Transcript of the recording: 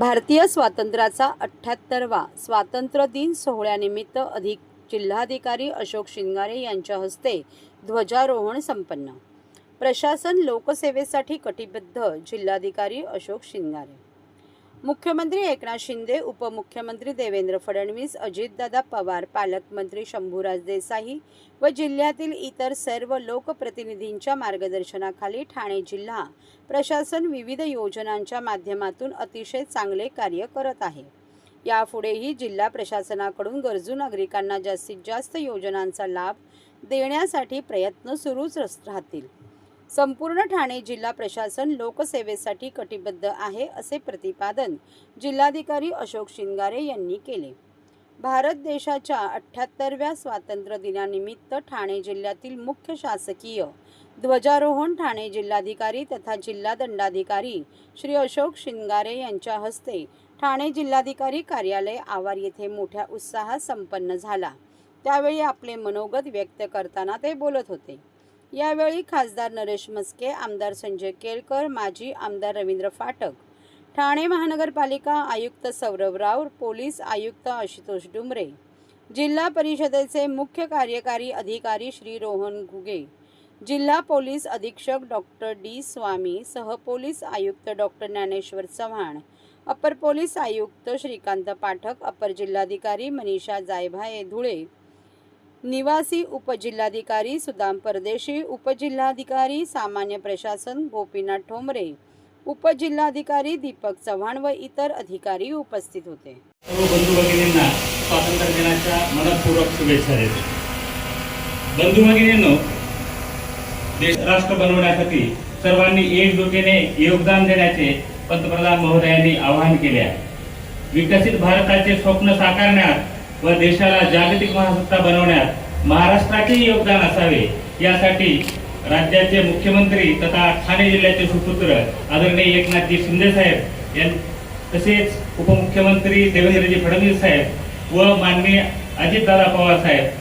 भारतीय स्वातंत्र्याचा अठ्ठ्याहत्तरवा स्वातंत्र्य दिन सोहळ्यानिमित्त अधिक जिल्हाधिकारी अशोक शिंगारे यांच्या हस्ते ध्वजारोहण संपन्न. प्रशासन लोकसेवेसाठी कटिबद्ध जिल्हाधिकारी अशोक शिंगारे. मुख्यमंत्री एकनाथ शिंदे उपमुख्यमंत्री देवेंद्र फडणवीस अजितदादा पवार पालकमंत्री शंभूराज देसाई व जिल्ह्यातील इतर सर्व लोकप्रतिनिधींच्या मार्गदर्शनाखाली ठाणे जिल्हा प्रशासन विविध योजनांच्या माध्यमातून अतिशय चांगले कार्य करत आहे. यापुढेही जिल्हा प्रशासनाकडून गरजू नागरिकांना जास्तीत जास्त योजनांचा लाभ देण्यासाठी प्रयत्न सुरूच रस- राहतील. संपूर्ण ठाणे जिल्हा प्रशासन लोकसेवेसाठी कटिबद्ध आहे असे प्रतिपादन जिल्हाधिकारी अशोक शिंगारे यांनी केले. भारत देशाच्या अठ्ठ्याहत्तरव्या स्वातंत्र्य दिनानिमित्त ठाणे जिल्ह्यातील मुख्य शासकीय ध्वजारोहण ठाणे जिल्हाधिकारी तथा जिल्हा दंडाधिकारी श्री अशोक शिंगारे यांच्या हस्ते ठाणे जिल्हाधिकारी कार्यालय आवार येथे मोठ्या उत्साहात संपन्न झाला. त्यावेळी आपले मनोगत व्यक्त करताना ते बोलत होते. यावेळी खासदार नरेश मस्के आमदार संजय केळकर माजी आमदार रवींद्र फाटक ठाणे महानगरपालिका आयुक्त सौरभ राव पोलीस आयुक्त आशुतोष डुमरे जिल्हा परिषदेचे मुख्य कार्यकारी अधिकारी श्री रोहन घुगे जिल्हा पोलीस अधीक्षक डॉक्टर डी. स्वामी सहपोलीस आयुक्त डॉक्टर ज्ञानेश्वर चव्हाण अपर पोलीस आयुक्त श्रीकांत पाठक अपर जिल्हाधिकारी मनीषा जायभाये धुळे निवासी उपजिल्हाधिकारी सुदाम परदेशी उपजिल्हाधिकारी सामान्य प्रशासन गोपीनाथ ठोंबरे उपजिल्हाधिकारी दीपक चव्हाण व इतर अधिकारी उपस्थित होते. सर्व बंधू भगिनींना स्वातंत्र्य दिनाच्या मनपूर्वक शुभेच्छा देतो. बंधू भगिनींनो देश राष्ट्र बनवण्यासाठी सर्वांनी एकजुटीने योगदान देण्याचे पंतप्रधान महोदयांनी आवाहन केले आहे. विकसित भारताचे स्वप्न साकारण्यात व देशाला जागतिक महासत्ता बनवण्यात महाराष्ट्राचे योगदान असावे. यासाठी राज्याचे मुख्यमंत्री तथा ठाणे जिल्ह्याचे सुपुत्र आदरणीय एकनाथजी शिंदे साहेब यां तसेच उपमुख्यमंत्री देवेंद्रजी फडणवीस साहेब व माननीय अजितदादा पवार साहेब